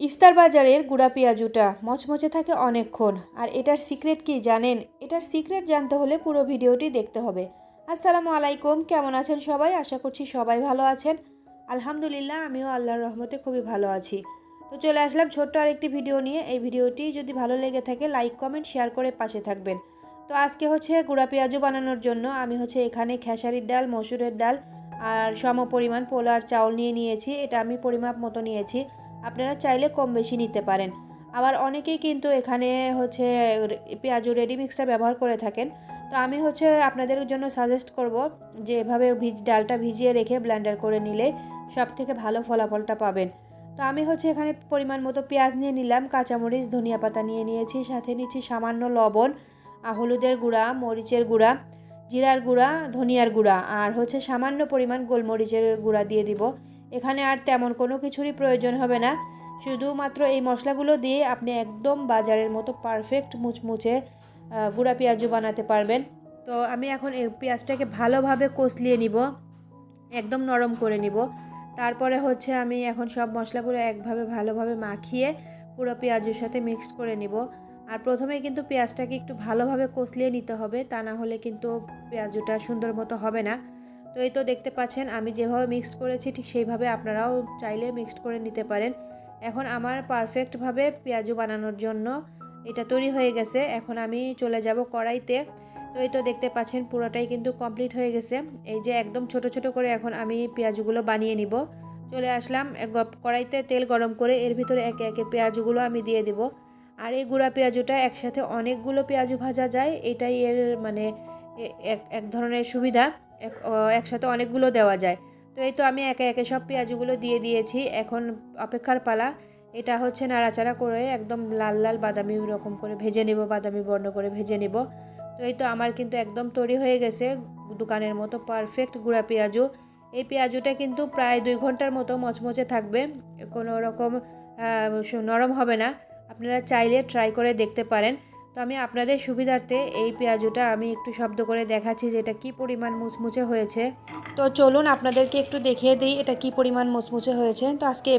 ইফতার বাজারের গুঁড়া পেঁয়াজুটা মচমচে থাকে অনেকক্ষণ। আর এটার সিক্রেট কি জানেন? এটার সিক্রেট জানতে হলে পুরো ভিডিওটি দেখতে হবে। আসসালামু আলাইকুম, কেমন আছেন সবাই? আশা করছি সবাই ভালো আছেন। আলহামদুলিল্লাহ, আমিও আল্লাহর রহমতে খুবই ভালো আছি। তো চলে আসলাম ছোট্ট আরেকটি ভিডিও নিয়ে। এই ভিডিওটি যদি ভালো লেগে থাকে, লাইক, কমেন্ট, শেয়ার করে পাশে থাকবেন। তো আজকে হচ্ছে গুঁড়া পেঁয়াজু বানানোর জন্য আমি হচ্ছে এখানে খেসারির ডাল, মসুরের ডাল আর সম পরিমাণ পোলার চাউল নিয়ে নিয়েছি। এটা আমি পরিমাপ মতো নিয়েছি। আপনারা চাইলে কম বেশি নিতে পারেন। আবার অনেকেই কিন্তু এখানে হচ্ছে পেঁয়াজু রেডি মিক্সটা ব্যবহার করে থাকেন। তো আমি হচ্ছে আপনাদের জন্য সাজেস্ট করব যে এভাবে ভিজ, ডালটা ভিজিয়ে রেখে ব্লেন্ডার করে নিলে সব থেকে ভালো ফলাফলটা পাবেন। তো আমি হচ্ছে এখানে পরিমাণ মতো পেঁয়াজ নিয়ে নিলাম, কাঁচামরিচ, ধনিয়া পাতা নিয়ে নিয়েছি, সাথে নিচ্ছি সামান্য লবণ হলুদের গুঁড়া, মরিচের গুঁড়া, জিরার গুঁড়া, ধনিয়ার গুঁড়া, আর হচ্ছে সামান্য পরিমাণ গোলমরিচের গুঁড়া দিয়ে দিব। এখানে আর তেমন কোনো কিছুরই প্রয়োজন হবে না। শুধুমাত্র এই মশলাগুলো দিয়ে আপনি একদম বাজারের মতো পারফেক্ট মুচমুচে গুঁড়া পেঁয়াজু বানাতে পারবেন। তো আমি এখন এই পেঁয়াজটাকে ভালোভাবে কষলিয়ে নিব, একদম নরম করে নিব। তারপরে হচ্ছে আমি এখন সব মশলাগুলো একভাবে ভালোভাবে মাখিয়ে পুরো পেঁয়াজের সাথে মিক্সড করে নিব। আর প্রথমে কিন্তু পেঁয়াজটাকে একটু ভালোভাবে কষলিয়ে নিতে হবে, তা না হলে কিন্তু পেঁয়াজুটা সুন্দর মতো হবে না। তো এই তো দেখতে পাচ্ছেন, আমি যেভাবে মিক্সড করেছি ঠিক সেইভাবে আপনারাও চাইলে মিক্সড করে নিতে পারেন। এখন আমার পারফেক্টভাবে পেঁয়াজু বানানোর জন্য এটা তৈরি হয়ে গেছে। এখন আমি চলে যাব কড়াইতে। তো এই তো দেখতে পাচ্ছেন, পুরোটাই কিন্তু কমপ্লিট হয়ে গেছে। এই যে একদম ছোট ছোট করে এখন আমি পেঁয়াজগুলো বানিয়ে নিব। চলে আসলাম কড়াইতে তেল গরম করে এর ভিতরে একে একে পেঁয়াজগুলো আমি দিয়ে দিব। আর এই গুঁড়া পেঁয়াজুটা একসাথে অনেকগুলো পেঁয়াজু ভাজা যায়, এটাই এর মানে এক এক ধরনের সুবিধা, এক একসাথে অনেকগুলো দেওয়া যায়। তো এই তো আমি একে একে সব পেঁয়াজুগুলো দিয়ে দিয়েছি। এখন অপেক্ষার পালা, এটা হচ্ছে নাড়াচাড়া করে একদম লাল লাল বাদামি রকম করে ভেজে নেব, বাদামি বর্ণ করে ভেজে নেব। তো এই তো আমার কিন্তু একদম তৈরি হয়ে গেছে দোকানের মতো পারফেক্ট গুঁড়া পেঁয়াজু এই পেঁয়াজুটা কিন্তু প্রায় দুই ঘণ্টার মতো মচমচে থাকবে, কোনো রকম নরম হবে না। আপনারা চাইলে ট্রাই করে দেখতে পারেন। তো আমি আপনাদের সুবিধার্থে এই পেঁয়াজুটা আমি একটু শব্দ করে দেখাচ্ছি যে এটা কী পরিমাণ মুচমুচে হয়েছে। তো চলুন আপনাদেরকে একটু দেখিয়ে দিই এটা কী পরিমাণ মুচমুচে হয়েছে। তো আজকে এ